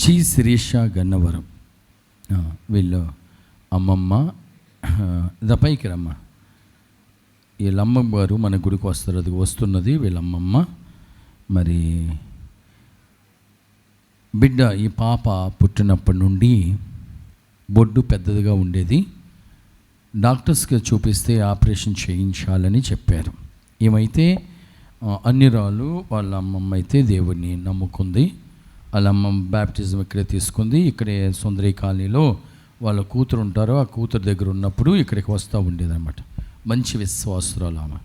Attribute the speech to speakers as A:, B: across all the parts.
A: G Sirisha Gannavaram వీళ్ళు అమ్మమ్మ the పైకి రమ్మ. వీళ్ళమ్మ గారు మన గుడికి వస్తారు అది వస్తున్నది వీళ్ళ అమ్మమ్మ మరి బిడ్డ ఈ పాప పుట్టినప్పటి నుండి బొడ్డు పెద్దదిగా ఉండేది. డాక్టర్స్కి చూపిస్తే ఆపరేషన్ చేయించాలని చెప్పారు. ఏమైతే అన్ని రాళ్ళు వాళ్ళ అమ్మమ్మ అయితే దేవుడిని నమ్ముకుంది. వాళ్ళ అమ్మ బ్యాప్టిజం ఇక్కడే తీసుకుంది. ఇక్కడే సుందరి కాలనీలో వాళ్ళ కూతురు ఉంటారో. ఆ కూతురు దగ్గర ఉన్నప్పుడు ఇక్కడికి వస్తూ ఉండేదన్నమాట. మంచి విశ్వాసురాలు ఆమె.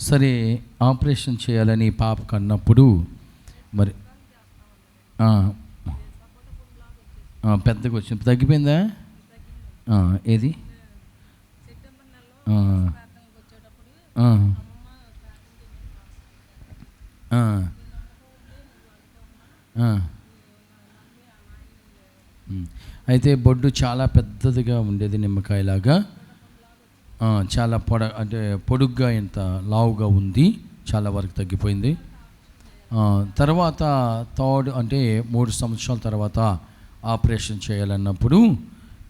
A: సరే ఆపరేషన్ చేయాలని పాపకు అన్నప్పుడు మరి పెద్దగా వచ్చింది తగ్గిపోయిందా? ఏది? ఆ, అయితే బొడ్డు చాలా పెద్దదిగా ఉండేది నిమ్మకాయలాగా. చాలా పొడ అంటే పొడుగ్గా ఇంత లావుగా ఉంది. చాలా వరకు తగ్గిపోయింది. తర్వాత థర్డ్ అంటే మూడు సంవత్సరాల తర్వాత ఆపరేషన్ చేయాలన్నప్పుడు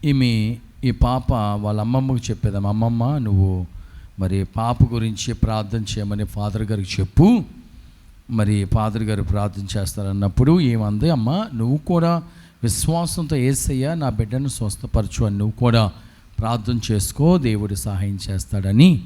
A: ఈమె ఈ పాప వాళ్ళ అమ్మమ్మకు చెప్పేదాం అమ్మమ్మ నువ్వు మరి పాప గురించి ప్రార్థన చేయమని ఫాదర్ గారికి చెప్పు. మరి ఫాదర్ గారు ప్రార్థన చేస్తారన్నప్పుడు ఏమంది అమ్మ నువ్వు కూడా విశ్వాసంతో ఏసయ్యా నా బిడ్డను స్వస్థపరచు అని నువ్వు కూడా ప్రార్థన చేసుకో దేవుడు సహాయం చేస్తాడని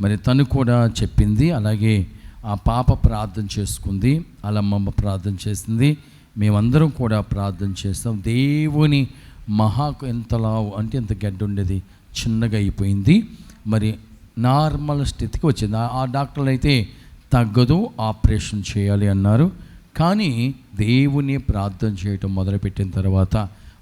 A: మరి తను కూడా చెప్పింది. అలాగే ఆ పాప ప్రార్థన చేసుకుంది అలమ్మమ్మ ప్రార్థన చేసింది. మేమందరం కూడా ప్రార్థన చేస్తాం. దేవుని మహాకు ఎంతలా అంటే ఎంత గడ్డ ఉండేది చిన్నగా అయిపోయింది. మరి నార్మల్ స్థితికి వచ్చింది. ఆ- ఆ డాక్టర్లు అయితే తగ్గదు ఆపరేషన్ చేయాలి అన్నారు. కానీ దేవుని ప్రార్థన చేయటం మొదలుపెట్టిన తర్వాత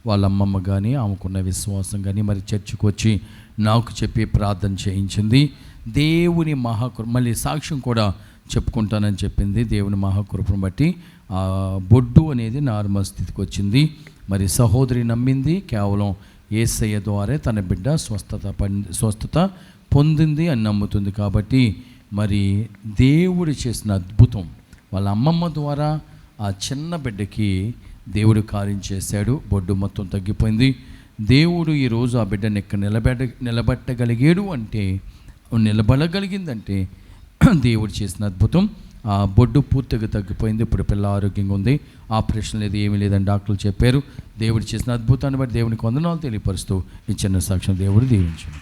A: వాళ్ళ అమ్మమ్మ కానీ ఆమెకున్న విశ్వాసం కానీ మరి చర్చికి వచ్చి నాకు చెప్పి ప్రార్థన చేయించింది. దేవుని మహాకృప మళ్ళీ సాక్ష్యం కూడా చెప్పుకుంటానని చెప్పింది దేవుని మహాకృపను బట్టి. ఆ బొడ్డు అనేది నార్మల్ స్థితికి వచ్చింది. మరి సహోదరి నమ్మింది. కేవలం ఏసయ్య ద్వారా తన బిడ్డ స్వస్థత పం స్వస్థత పొందింది అని నమ్ముతుంది కాబట్టి మరి దేవుడు చేసిన అద్భుతం. వాళ్ళ అమ్మమ్మ ద్వారా ఆ చిన్న బిడ్డకి దేవుడు కార్యం చేశాడు. బొడ్డు మొత్తం తగ్గిపోయింది. దేవుడు ఈరోజు ఆ బిడ్డని ఇక్కడ నిలబెట్ట నిలబెట్టగలిగాడు అంటే నిలబడగలిగిందంటే దేవుడు చేసిన అద్భుతం. ఆ బొడ్డు పూర్తిగా తగ్గిపోయింది. ఇప్పుడు పిల్ల ఆరోగ్యంగా ఉంది. ఆపరేషన్ లేదు ఏమీ లేదని డాక్టర్లు చెప్పారు. దేవుడు చేసిన అద్భుతాన్ని బట్టి దేవునికి వందనాలు తెలియపరుస్తూ ఈ చిన్న సాక్ష్యం దేవుడు దీవించను